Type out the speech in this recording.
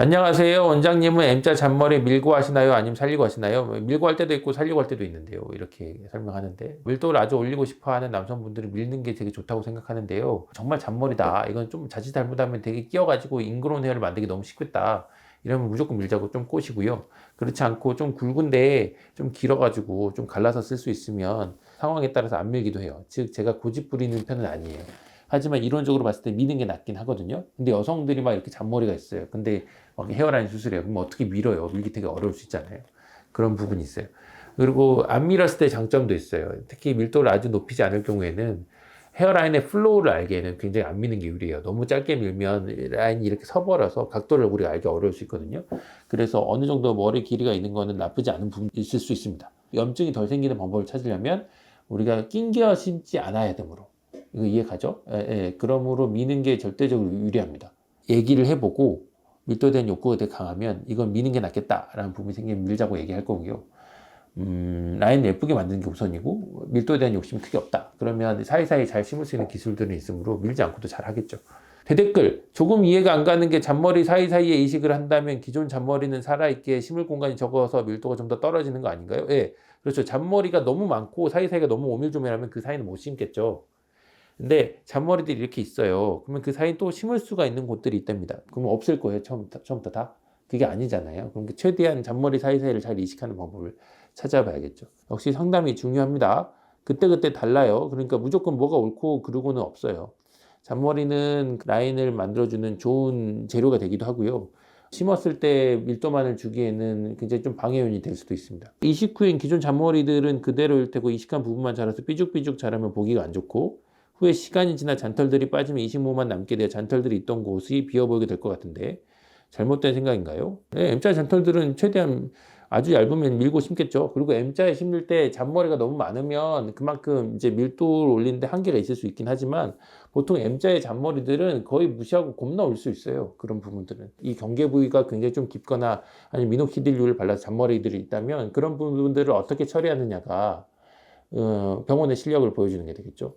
안녕하세요. 원장님은 M자 잔머리 밀고 하시나요? 아니면 살리고 하시나요? 뭐 밀고 할 때도 있고 살리고 할 때도 있는데요. 이렇게 설명하는데 밀도를 아주 올리고 싶어 하는 남성분들은 밀는 게 되게 좋다고 생각하는데요. 정말 잔머리다. 이건 좀 자칫 잘못하면 되게 끼어가지고 잉그로운 헤어를 만들기 너무 쉽겠다. 이러면 무조건 밀자고 좀 꼬시고요. 그렇지 않고 좀 굵은데 좀 길어가지고 좀 갈라서 쓸 수 있으면 상황에 따라서 안 밀기도 해요. 즉 제가 고집 부리는 편은 아니에요. 하지만 이론적으로 봤을 때 미는 게 낫긴 하거든요. 근데 여성들이 막 이렇게 잔머리가 있어요. 근데 막 헤어라인 수술해요. 그럼 어떻게 밀어요? 밀기 되게 어려울 수 있잖아요. 그런 부분이 있어요. 그리고 안 밀었을 때 장점도 있어요. 특히 밀도를 아주 높이지 않을 경우에는 헤어라인의 플로우를 알기에는 굉장히 안 미는 게 유리해요. 너무 짧게 밀면 라인이 이렇게 서버려서 각도를 우리가 알기 어려울 수 있거든요. 그래서 어느 정도 머리 길이가 있는 거는 나쁘지 않은 부분이 있을 수 있습니다. 염증이 덜 생기는 방법을 찾으려면 우리가 낑겨 신지 않아야 되므로 이거 이해 가죠? 예, 예. 그러므로 미는 게 절대적으로 유리합니다. 얘기를 해보고 대한 욕구가 되게 강하면 이건 미는 게 낫겠다라는 부분이 생기면 밀자고 얘기할 거고요. 음, 라인 예쁘게 만드는 게 우선이고 밀도에 대한 욕심이 크게 없다. 그러면 사이사이 잘 심을 수 있는 기술들은 있으므로 밀지 않고도 잘 하겠죠. 대댓글 조금 이해가 안 가는 게 잔머리 사이사이에 이식을 한다면 기존 잔머리는 살아있게 심을 공간이 적어서 밀도가 좀 더 떨어지는 거 아닌가요? 예, 그렇죠. 잔머리가 너무 많고 사이사이가 너무 오밀조밀하면 그 사이는 못 심겠죠. 근데 잔머리들이 이렇게 있어요. 그러면 그 사이 또 심을 수가 있는 곳들이 있답니다. 그러면 없을 거예요. 처음부터, 처음부터 다. 그게 아니잖아요. 그럼 최대한 잔머리 사이사이를 잘 이식하는 방법을 찾아봐야겠죠. 역시 상담이 중요합니다. 그때그때 달라요. 그러니까 무조건 뭐가 옳고 그르고는 없어요. 잔머리는 라인을 만들어주는 좋은 재료가 되기도 하고요. 심었을 때 밀도만을 주기에는 굉장히 좀 방해 요인이 될 수도 있습니다. 이식 후엔 기존 잔머리들은 그대로일 테고 이식한 부분만 자라서 삐죽삐죽 자라면 보기가 안 좋고 후에 시간이 지나 잔털들이 빠지면 이식모만 남게 되어 잔털들이 있던 곳이 비어 보이게 될 것 같은데 잘못된 생각인가요? 네, M자 잔털들은 최대한 아주 얇으면 밀고 심겠죠. 그리고 M자에 심을 때 잔머리가 너무 많으면 그만큼 이제 밀도를 올리는데 한계가 있을 수 있긴 하지만 보통 M자의 잔머리들은 거의 무시하고 곱나 올 수 있어요. 그런 부분들은. 이 경계 부위가 굉장히 좀 깊거나 아니면 미노키딜류를 발라서 잔머리들이 있다면 그런 부분들을 어떻게 처리하느냐가 어, 병원의 실력을 보여주는 게 되겠죠.